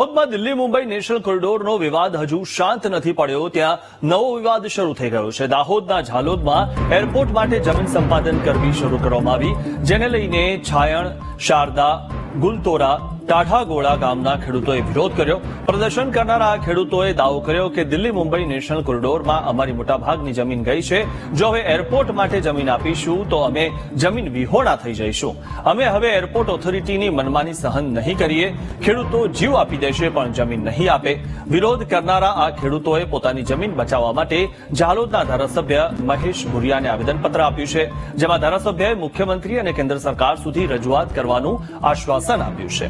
દાહોદમાં દિલ્હી મુંબઈ નેશનલ કોરિડોરનો વિવાદ હજુ શાંત નથી પડ્યો. ત્યાં નવો વિવાદ શરૂ થઈ ગયો છે. દાહોદના ઝાલોદમાં એરપોર્ટ માટે જમીન સંપાદન કરવી શરૂ કરવામાં આવી. જેને લઈને છાયણ, શારદા, ગુલતોરા ટાઢાગોળા ગામના ખેડૂતોએ વિરોધ કર્યો. પ્રદર્શન કરનારા આ ખેડૂતોએ દાવો કર્યો કે દિલ્હી મુંબઈ નેશનલ કોરિડોરમાં અમારી મોટાભાગની જમીન ગઈ છે. જો હવે એરપોર્ટ માટે જમીન આપીશું, તો અમે જમીન વિહોણા થઈ જઈશું. અમે હવે એરપોર્ટ ઓથોરિટીની મનમાની સહન નહીં કરીએ. ખેડૂતો જીવ આપી દેશે, પણ જમીન નહીં આપે. વિરોધ કરનારા આ ખેડૂતોએ પોતાની જમીન બચાવવા માટે ઝાલોદના ધારાસભ્ય મહેશ ભુરિયાને આવેદનપત્ર આપ્યું છે, જેમાં ધારાસભ્યએ મુખ્યમંત્રી અને કેન્દ્ર સરકાર સુધી રજૂઆત કરવાનું આશ્વાસન આપ્યું છે.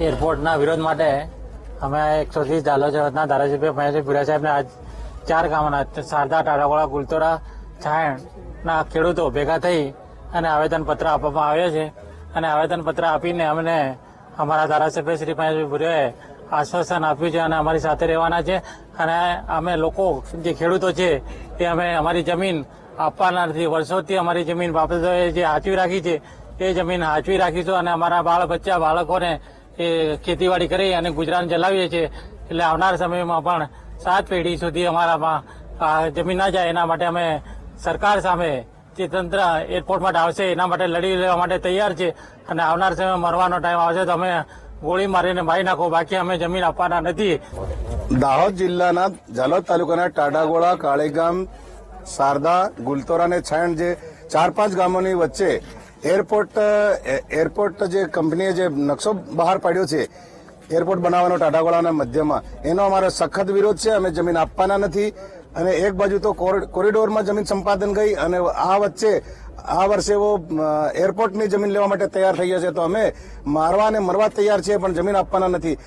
એરપોર્ટના વિરોધ માટે અમે એકસો ત્રીસ ઝાલોદના ધારાસભ્ય મહેશભાઈ ભુરા સાહેબને આજ ચાર ગામના શારદા ટાટાવાળા ગુલતોરા, છાયણના ખેડૂતો ભેગા થઈ અને આવેદનપત્ર આપવામાં આવ્યા છે. અને આવેદનપત્ર આપીને અમને અમારા ધારાસભ્ય શ્રી મહેશભાઈ ભુરિયાએ આશ્વાસન આપ્યું છે અને અમારી સાથે રહેવાના છે. અને અમે લોકો જે ખેડૂતો છે તે અમે અમારી જમીન આપવાના નથી વર્ષોથી અમારી જમીન બાબતોએ જે હાચવી રાખી છે, એ જમીન હાચવી રાખીશું અને અમારા બાળ બચ્ચા બાળકોને એ ખેતીવાડી કરી અને ગુજરાન ચલાવીએ છીએ. એટલે આવનાર સમયમાં પણ સાત પેઢી સુધી અમારામાં જમીન ના જાય એના માટે અમે સરકાર સામે જે તંત્ર એરપોર્ટ માટે આવશે એના માટે લડી લેવા માટે તૈયાર છે અને આવનાર સમયમાં મરવાનો ટાઈમ આવશે તો અમે ગોળી મારીને મારી નાખો. બાકી અમે જમીન આપવાના નથી. દાહોદ જિલ્લાના ઝાલોદ તાલુકાના ટાડાગોળા કાળીગામ શારદા ગુલતોરા અને છાયણ જે ચાર પાંચ ગામોની વચ્ચે એરપોર્ટ એરપોર્ટ જે કંપનીએ જે નકશો બહાર પાડ્યો છે, એરપોર્ટ બનાવવાનો ટાટાગોળાના મધ્યમાં, એનો અમારો સખત વિરોધ છે, અમે જમીન આપવાના નથી, અને એક બાજુ તો કોર- કોરિડોરમાં જમીન સંપાદન ગઈ, અને આ વચ્ચે, આ વર્ષે એવો એરપોર્ટની જમીન લેવા માટે તૈયાર થઈ ગયા છે, તો અમે મારવા અને મરવા તૈયાર છીએ, પણ જમીન આપવાના નથી.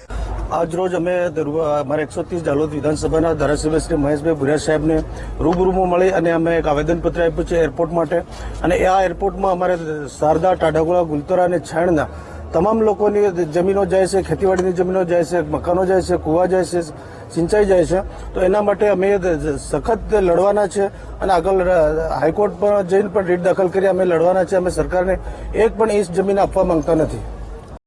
આજ રોજ અમે અમારા એકસો ત્રીસ જાલોદ વિધાનસભાના ધારાસભ્ય શ્રી મહેશભાઈ ભુરિયા સાહેબને રૂબરૂમાં મળી અને અમે એક આવેદનપત્ર આપ્યું છે એરપોર્ટ માટે. અને આ એરપોર્ટમાં અમારે શારદા, ટાઢાગોળા, ગુલતરા અને છાણના તમામ લોકોની જમીનો જાય છે, ખેતીવાડીની જમીનો જાય છે, મકાનો જાય છે, કુવા જાય છે, સિંચાઈ જાય છે. તો એના માટે અમે સખત લડવાના છે અને આગળ હાઈકોર્ટ પર જઈને પણ રીટ દાખલ કરી અમે લડવાના છે. અમે સરકારને એક પણ ઇંચ જમીન આપવા માંગતા નથી.